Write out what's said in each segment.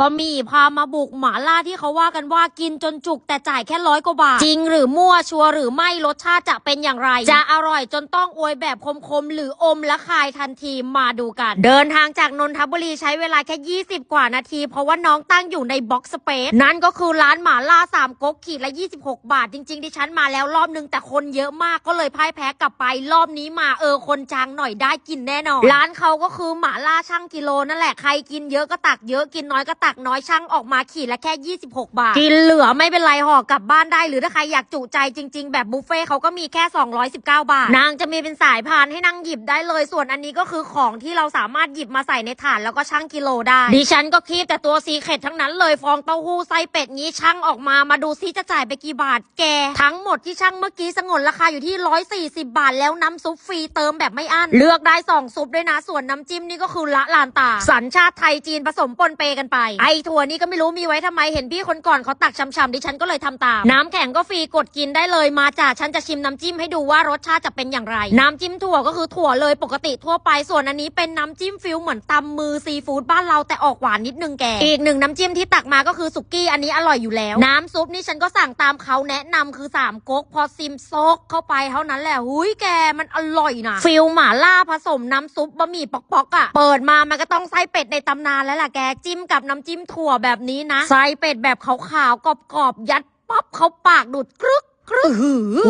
บะหมี่พามาบุกหมาล่าที่เขาว่ากันว่ากินจนจุกแต่จ่ายแค่ร้อยกว่าบาท จริงหรือมั่วชัวร์หรือไม่รสชาติจะเป็นอย่างไร จะอร่อยจนต้องอวยแบบคมๆ หรืออมและคายทันทีมาดูกัน เดินทางจากนนทบุรีใช้เวลาแค่ 20 กว่านาที เพราะว่าน้องตั้งอยู่ในบ็อกสเปซนั่นก็คือร้านหมาล่าสามก๊กขีดละ 26 บาท จริงๆดิฉันมาแล้วรอบนึงแต่คนเยอะมากก็เลยพ่ายแพ้กลับไปรอบนี้มาเออคนจางหน่อยได้กินแน่นอนร้านเขาก็คือหมาล่าช่างกิโลนั่นแหละใครกินเยอะก็ตักเยอะกินน้อยก็ตักน้อยช่างออกมาขีดละแค่ 26 บาท กินเหลือไม่เป็นไรห่อกลับบ้านได้ หรือถ้าใครอยากจุใจจริง ๆ แบบบุฟเฟ่ต์เขาก็มีแค่ 219 บาท นางจะมีเป็นสายพานให้นั่งหยิบได้เลย ส่วนอันนี้ก็คือของที่เราสามารถหยิบมาใส่ในถาดแล้วก็ชั่งกิโลได้ดิฉันก็คีบแต่ตัวซีเค็ดทั้งนั้นเลยฟองเต้าหู้ไส้เป็ดงี้ชั่งออกมามาดูซิจะจ่ายไปกี่บาทแก ทั้งหมดที่ชั่งเมื่อกี้สงนราคาอยู่ที่ 140 บาท แล้วน้ำซุปฟรีเติมแบบไม่อั้นเลือกได้สองซุปด้วยนะส่วนน้ำจิ้มนี่ก็คือละลานตา สัญชาติไทยจีนผสมปนเปกันไปไอถั่วนี่ก็ไม่รู้มีไว้ทำไมเห็นพี่คนก่อนเขาตักชำๆดิฉันก็เลยทำตาม น้ำแข็งก็ฟรีกดกินได้เลยมาจ้ะฉันจะชิมน้ำจิ้มให้ดูว่ารสชาติจะเป็นอย่างไร น้ำจิ้มถั่วก็คือถั่วเลยปกติทั่วไปส่วนอันนี้เป็นน้ำจิ้มฟิลเหมือนตำมือซีฟู้ดบ้านเราแต่ออกหวานนิดนึงแกอีกหนึ่งน้ำจิ้มที่ตักมาก็คือสุกี้อันนี้อร่อยอยู่แล้ว น้ำซุปนี่ฉันก็สั่งตามเขาแนะนำคือสามก๊กพอซิมซกเข้าไปเท่านั้นแหละหุยแกมันอร่อยนะฟิลหม่าล่าผสมน้ำซุปบะหมี่ป๊อกๆอะเปิดมามันก็ต้องไส้เป็ดในตำนานแล้วล่ะแกจิ้มกับน้ำจิ้มถั่วแบบนี้นะไส้เป็ดแบบขาวๆกรอบๆยัดปั๊บเข้าปากดูดกรึก กรึก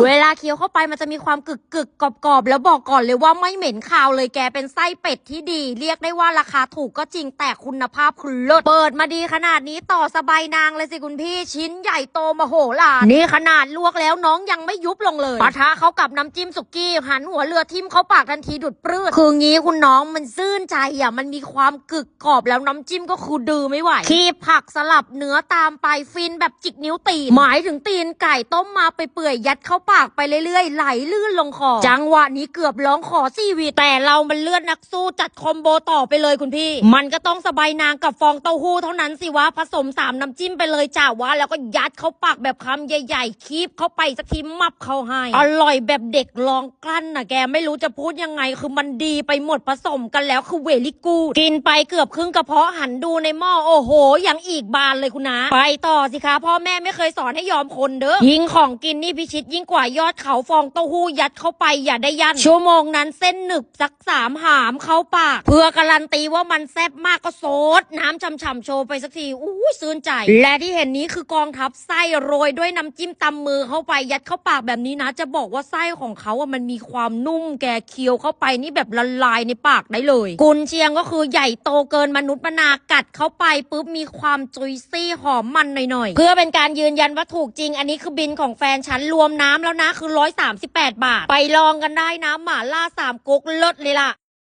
เวลาเคี้ยวเข้าไปมันจะมีความกึกกึกกรอบกรอบๆแล้วบอกก่อนเลยว่าไม่เหม็นคาวเลยแกเป็นไส้เป็ดที่ดี เรียกได้ว่าราคาถูกก็จริงแต่คุณภาพคือเลิศเปิดมาดีขนาดนี้ต่อสบายนางเลยสิคุณพี่ชิ้นใหญ่โตมโหฬารนี่ขนาดลวกแล้วน้องยังไม่ยุบลงเลยปะทะเขากับน้ำจิ้มสุกี้หันหัวเรือทิ่มเข้าปากทันทีดุดปลื้ดคืองี้คุณน้องมันซื่นใจอะมันมีความกึกกรอบแล้วน้ำจิ้มก็คือดือไม่ไหวคีบผักสลับเนื้อตามไปฟินแบบจิกนิ้วตีนหมายถึงตีนไก่ต้มมาไปเปื่อยยัดเข้าปากไปเรื่อยๆ ไหลลื่นลงคอ จังหวะนี้เกือบร้องขอซีวีแต่เรามันเลือดนักสู้จัดคอมโบต่อไปเลยคุณพี่ มันก็ต้องสบายนางกับฟองเต้าหู้เท่านั้นสิวะผสมสามน้ำจิ้มไปเลยจ้าวะแล้วก็ยัดเข้าปากแบบคำใหญ่ ๆคีบเข้าไปสักทีมับเข้าให้อร่อยแบบเด็กลองกลั้นนะแกไม่รู้จะพูดยังไงคือมันดีไปหมดผสมกันแล้วคือเวลิกูกินไปเกือบครึ่งกระเพาะหันดูในหม้อโอ้โหยังอีกบานเลยคุณนะไปต่อสิคะพ่อแม่ไม่เคยสอนให้ยอมคนเด้อยิงของกินนี่พิชิตยิ่งกว่ายอดเขาฟองเต้าหู้ยัดเข้าไปอย่าได้ยัน ชั่วโมงนั้นเส้นหนึบสักสามหามเข้าปาก เพื่อการันตีว่ามันแซ่บมากก็โซด น้ำช่ำๆโชว์ไปสักทีอู้ซื่นใจ และที่เห็นนี้คือกองทัพไส้โรยด้วยน้ำจิ้มตำมือเข้าไปยัดเข้าปากแบบนี้นะ จะบอกว่าไส้ของเขาอะมันมีความนุ่มแกเคี้ยวเข้าไปนี่แบบละลายในปากได้เลย กุนเชียงก็คือใหญ่โตเกินมนุษย์มนากัดเข้าไปปุ๊บมีความจุยซี่หอมมันหน่อยๆ เพื่อเป็นการยืนยันว่าถูกจริง อันนี้คือบินของแฟนฉันรวมน้ำแล้วนะคือ 138 บาท ไปลองกันได้นะหมาล่าสามก๊กเลิศเลยล่ะ